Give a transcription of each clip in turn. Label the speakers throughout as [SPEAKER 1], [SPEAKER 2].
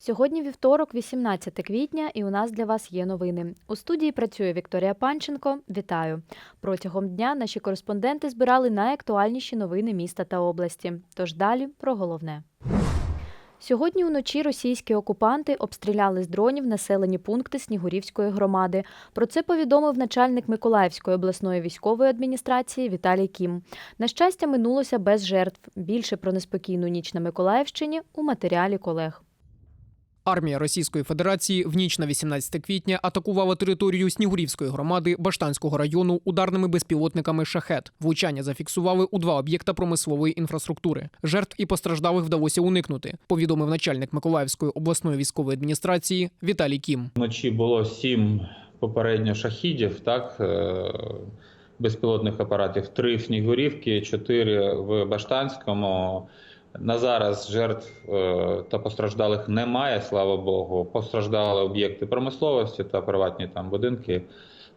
[SPEAKER 1] Сьогодні вівторок, 18 квітня, і у нас для вас є новини. У студії працює Вікторія Панченко. Вітаю! Протягом дня наші кореспонденти збирали найактуальніші новини міста та області. Тож далі про головне. Сьогодні уночі російські окупанти обстріляли з дронів населені пункти Снігурівської громади. Про це повідомив начальник Миколаївської обласної військової адміністрації Віталій Кім. На щастя, минулося без жертв. Більше про неспокійну ніч на Миколаївщині у матеріалі колег.
[SPEAKER 2] Армія Російської Федерації в ніч на 18 квітня атакувала територію Снігурівської громади Баштанського району ударними безпілотниками шахет. Влучання зафіксували у два об'єкта промислової інфраструктури. Жертв і постраждалих вдалося уникнути. Повідомив начальник Миколаївської обласної військової адміністрації Віталій Кім.
[SPEAKER 3] Вночі було сім попередньо шахідів, так, е, безпілотних апаратів, три в Снігурівці, чотири в Баштанському. На зараз жертв е, та постраждалих немає, слава Богу. Постраждали об'єкти промисловості та приватні там будинки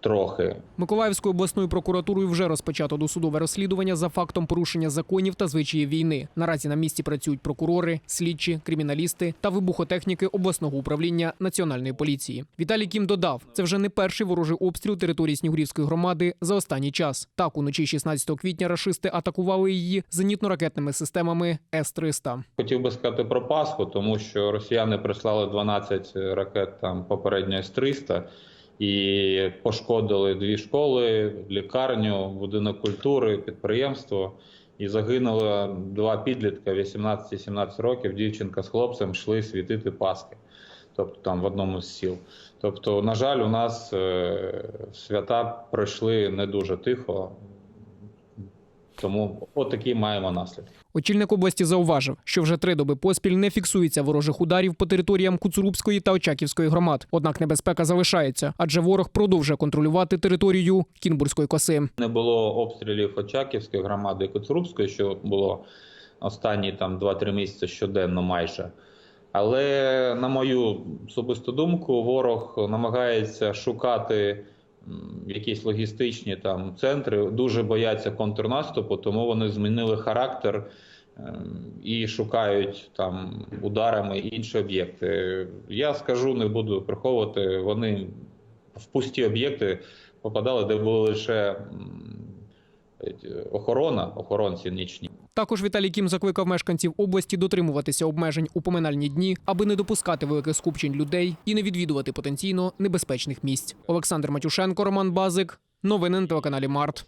[SPEAKER 3] трохи.
[SPEAKER 2] Миколаївською обласною прокуратурою вже розпочато досудове розслідування за фактом порушення законів та звичаїв війни. Наразі на місці працюють прокурори, слідчі, криміналісти та вибухотехніки обласного управління національної поліції. Віталій Кім додав, це вже не перший ворожий обстріл території Снігурівської громади за останній час. Так, уночі 16 квітня рашисти атакували її зенітно-ракетними системами С-300.
[SPEAKER 3] Хотів би сказати про Пасху, тому що росіяни прислали 12 ракет там попередньо С-300 і пошкодили дві школи, лікарню, будинок культури, підприємство. І загинуло два підлітка 18-17 років. Дівчинка з хлопцем йшли світити Паски, тобто там в одному з сіл. Тобто, на жаль, у нас е, свята пройшли не дуже тихо, тому отакі маємо наслідки.
[SPEAKER 2] Очільник області зауважив, що вже три доби поспіль не фіксується ворожих ударів по територіям Куцурубської та Очаківської громад. Однак небезпека залишається, адже ворог продовжує контролювати територію Кінбурзької коси.
[SPEAKER 3] Не було обстрілів Очаківської громади і Коцурубської, що було останні там 2-3 місяці щоденно майже. Але, на мою особисту думку, ворог намагається шукати якісь логістичні там центри, дуже бояться контрнаступу, тому вони змінили характер ем, і шукають там ударами інші об'єкти. Я скажу, не буду приховувати, вони в пусті об'єкти попадали, де були лише охорона, охоронці нічні.
[SPEAKER 2] Також Віталій Кім закликав мешканців області дотримуватися обмежень у поминальні дні, аби не допускати великих скупчень людей і не відвідувати потенційно небезпечних місць. Олександр Матюшенко, Роман Базик. Новини на телеканалі Март.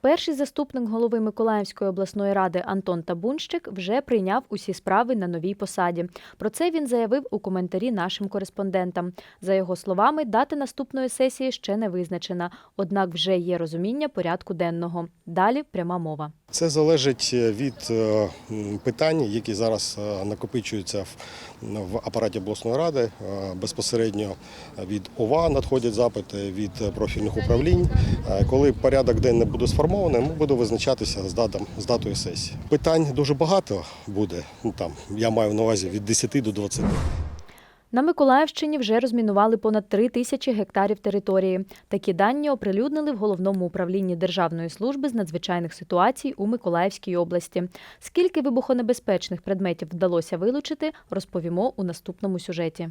[SPEAKER 1] Перший заступник голови Миколаївської обласної ради Антон Табунщик вже прийняв усі справи на новій посаді. Про це він заявив у коментарі нашим кореспондентам. За його словами, дата наступної сесії ще не визначена, однак вже є розуміння порядку денного. Далі пряма мова.
[SPEAKER 4] Це залежить від е, питань, які зараз е, накопичуються в, апараті обласної ради. Е, Безпосередньо від ОВА надходять запити від профільних управлінь. Е, Коли порядок денний буде сформований, ми буде визначатися з датом з датою сесії. Питань дуже багато буде. Ну там я маю на увазі від 10 до 20.
[SPEAKER 1] На Миколаївщині вже розмінували понад три тисячі гектарів території. Такі дані оприлюднили в головному управлінні Державної служби з надзвичайних ситуацій у Миколаївській області. Скільки вибухонебезпечних предметів вдалося вилучити, розповімо у наступному сюжеті.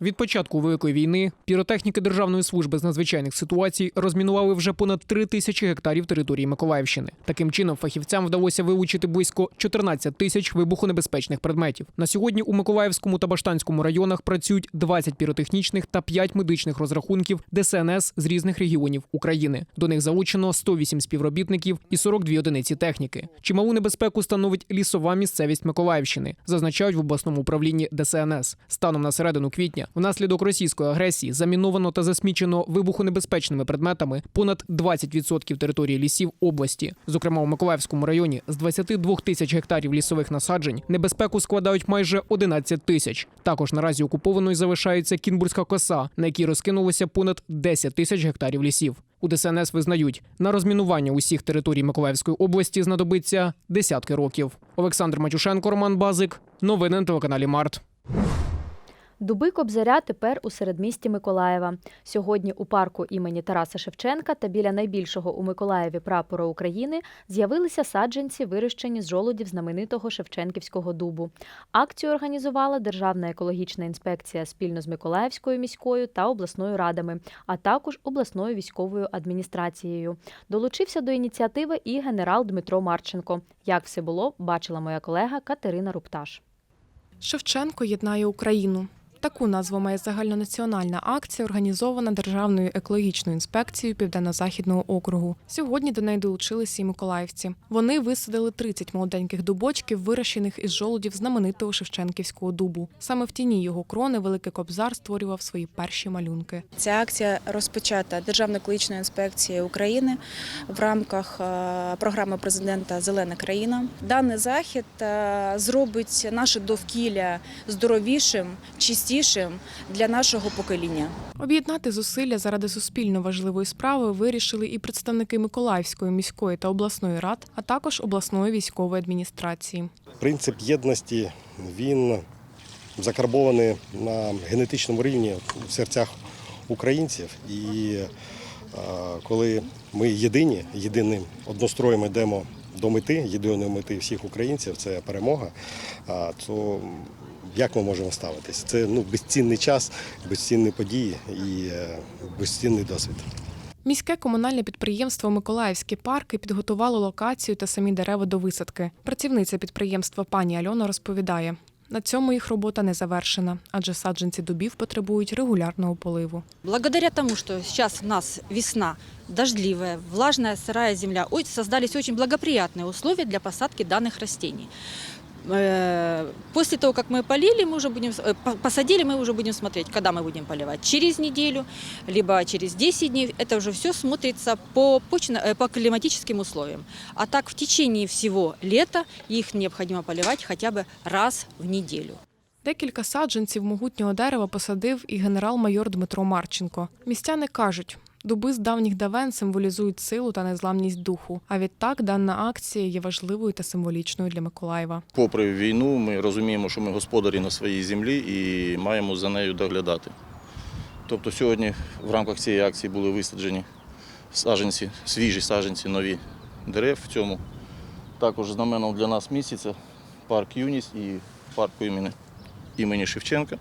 [SPEAKER 2] Від початку великої війни піротехніки Державної служби з надзвичайних ситуацій розмінували вже понад три тисячі гектарів території Миколаївщини. Таким чином, фахівцям вдалося вилучити близько 14 тисяч вибухонебезпечних предметів. На сьогодні у Миколаївському та Баштанському районах працюють 20 піротехнічних та 5 медичних розрахунків ДСНС з різних регіонів України. До них залучено 108 співробітників і 42 одиниці техніки. Чималу небезпеку становить лісова місцевість Миколаївщини, зазначають в обласному управлінні ДСНС. Станом на середину квітня внаслідок російської агресії заміновано та засмічено вибухонебезпечними предметами понад 20% території лісів області. Зокрема, у Миколаївському районі з 22 тисяч гектарів лісових насаджень небезпеку складають майже 11 тисяч. Також наразі окупованою залишається Кінбурзька коса, на якій розкинулося понад 10 тисяч гектарів лісів. У ДСНС визнають, на розмінування усіх територій Миколаївської області знадобиться десятки років. Олександр Матюшенко, Роман Базик. Новини на телеканалі Март.
[SPEAKER 1] Дуби Кобзаря тепер у середмісті Миколаєва. Сьогодні у парку імені Тараса Шевченка та біля найбільшого у Миколаєві прапора України з'явилися саджанці, вирощені з жолудів знаменитого Шевченківського дубу. Акцію організувала Державна екологічна інспекція спільно з Миколаївською міською та обласною радами, а також обласною військовою адміністрацією. Долучився до ініціативи і генерал Дмитро Марченко. Як все було, бачила моя колега Катерина Рупташ.
[SPEAKER 5] Шевченко єднає Україну. Таку назву має загальнонаціональна акція, організована Державною екологічною інспекцією Південно-Західного округу. Сьогодні до неї долучилися і миколаївці. Вони висадили 30 молоденьких дубочків, вирощених із жолудів знаменитого Шевченківського дубу. Саме в тіні його крони Великий Кобзар створював свої перші малюнки.
[SPEAKER 6] Ця акція розпочата Державною екологічною інспекцією України в рамках е, програми президента Зелена країна. Даний захід е, зробить наше довкілля здоровішим, чистішим для нашого покоління.
[SPEAKER 5] Об'єднати зусилля заради суспільно важливої справи вирішили і представники Миколаївської міської та обласної рад, а також обласної військової адміністрації.
[SPEAKER 4] Принцип єдності він закарбований на генетичному рівні в серцях українців. І коли ми єдині, єдиним одностроєм йдемо до мети, єдиної мети всіх українців це перемога, то як ми можемо ставитись? Це ну, безцінний час, безцінні події і е, безцінний досвід.
[SPEAKER 5] Міське комунальне підприємство Миколаївські парки підготувало локацію та самі дерева до висадки. Працівниця підприємства пані Альона розповідає. На цьому їх робота не завершена, адже саджанці дубів потребують регулярного поливу.
[SPEAKER 7] Благодаря тому, что сейчас у нас весна дождливая, влажная, сырая земля, ой, создались очень благоприятные условия для посадки данных растений. Э, После того, как мы полили, мы уже будем, э, по- посадили, мы уже будем смотреть, когда мы будем поливать. Через неделю, либо через 10 дней. Это уже все смотрится по, почно- э, по климатическим условиям. А так в течение всего лета их необходимо поливать хотя бы раз в неделю.
[SPEAKER 5] Декілька саджанців могутнього дерева посадив і генерал-майор Дмитро Марченко. Містяни кажуть, дуби з давніх давен символізують силу та незламність духу. А відтак дана акція є важливою та символічною для Миколаєва.
[SPEAKER 8] Попри війну, ми розуміємо, що ми господарі на своїй землі і маємо за нею доглядати. Тобто сьогодні в рамках цієї акції були висаджені саджанці, свіжі саджанці, нові дерев в цьому. Також знаменом для нас місяця парк Юність і парк імені, імені Шевченка.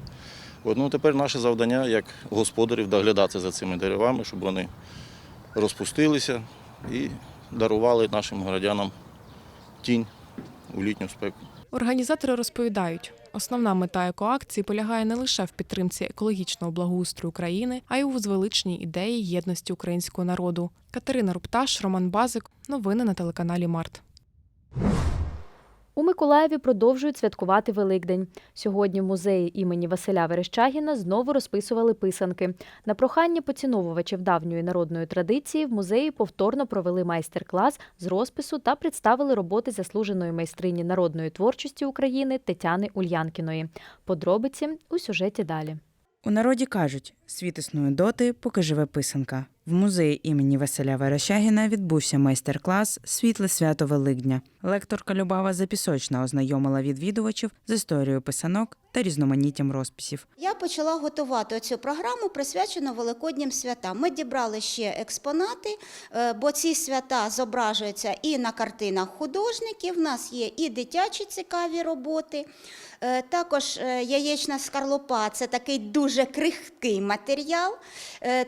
[SPEAKER 8] От, ну, тепер наше завдання як господарів доглядати за цими деревами, щоб вони розпустилися і дарували нашим городянам тінь у літню спеку.
[SPEAKER 5] Організатори розповідають, основна мета екоакції полягає не лише в підтримці екологічного благоустрою країни, а й у звеличній ідеї єдності українського народу. Катерина Рупташ, Роман Базик. Новини на телеканалі Март.
[SPEAKER 1] У Миколаєві продовжують святкувати Великдень. Сьогодні в музеї імені Василя Верещагіна знову розписували писанки. На прохання поціновувачів давньої народної традиції в музеї повторно провели майстер-клас з розпису та представили роботи заслуженої майстрині народної творчості України Тетяни Ульянкіної. Подробиці у сюжеті далі.
[SPEAKER 9] У народі кажуть, світ існує доти, поки живе писанка. В музеї імені Василя Верещагіна відбувся майстер-клас Світле свято Великдня. Лекторка Любава Запісочна ознайомила відвідувачів з історією писанок та різноманіттям розписів.
[SPEAKER 10] Я почала готувати цю програму, присвячену Великоднім святам. Ми дібрали ще експонати, е, бо ці свята зображуються і на картинах художників. У нас є і дитячі цікаві роботи. Е, Також е, яєчна скарлупа це такий дуже крихкий матеріал,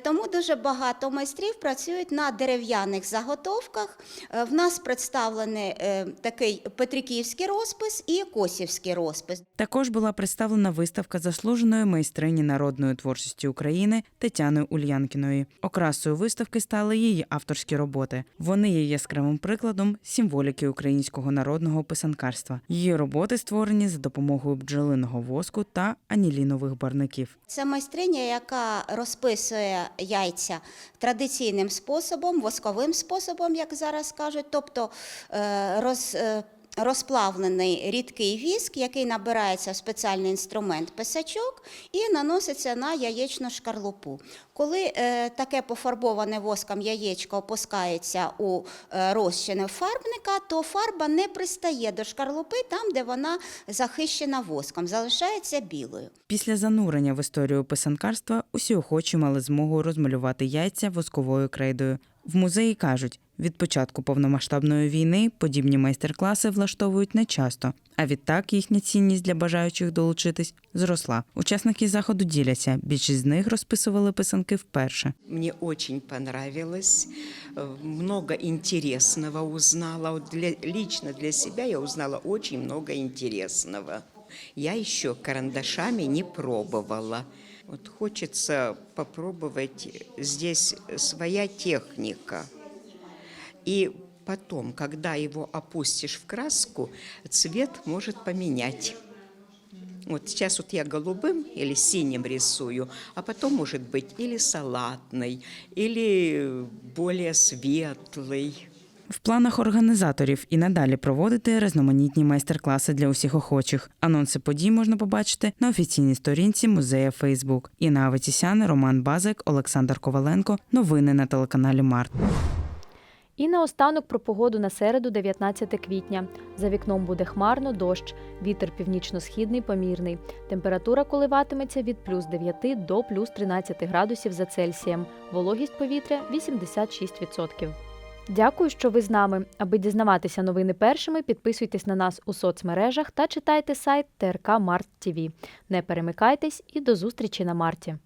[SPEAKER 10] тому дуже багато майстрів працюють на дерев'яних заготовках. Е, В нас представлений е, такий петриківський розпис і косівський розпис.
[SPEAKER 9] Також була представлена виставка заслуженої майстрині народної творчості України Тетяни Ульянкіної. Окрасою виставки стали її авторські роботи. Вони є яскравим прикладом символіки українського народного писанкарства. Її роботи створені за допомогою бджолиного воску та анілінових барників.
[SPEAKER 10] Це майстриня, яка розписує яйця традиційним способом, восковим способом, як зараз кажуть, тобто е, роз, е, розплавлений рідкий віск, який набирається в спеціальний інструмент писачок і наноситься на яєчну шкарлупу. Коли е, таке пофарбоване воском яєчко опускається у е, розчини фарбника, то фарба не пристає до шкарлупи там, де вона захищена воском, залишається білою.
[SPEAKER 9] Після занурення в історію писанкарства усі охочі мали змогу розмалювати яйця восковою крейдою. В музеї кажуть, від початку повномасштабної війни подібні майстер-класи влаштовують нечасто, а відтак їхня цінність для бажаючих долучитись зросла. Учасники заходу діляться. Більшість з них розписували писанки вперше.
[SPEAKER 11] Мне очень понравилось, много интересного узнала. Для, лично для себя я узнала очень много интересного. Я еще карандашами не пробовала. Вот хочется попробовать здесь своя техника. И потом, когда его опустишь в краску, цвет может поменять. Вот сейчас вот я голубым или синим рисую, а потом может быть или салатный, или более светлый.
[SPEAKER 9] В планах організаторів і надалі проводити різноманітні майстер-класи для усіх охочих. Анонси подій можна побачити на офіційній сторінці музея Фейсбук. Інна Аветісян, Роман Базик, Олександр Коваленко. Новини на телеканалі Март.
[SPEAKER 1] І наостанок про погоду на середу, 19 квітня. За вікном буде хмарно, дощ, вітер північно-східний помірний. Температура коливатиметься від плюс 9 до плюс 13 градусів за Цельсієм. Вологість повітря 86%. Дякую, що ви з нами. Аби дізнаватися новини першими, підписуйтесь на нас у соцмережах та читайте сайт ТРК Март ТВ. Не перемикайтесь і до зустрічі на марті.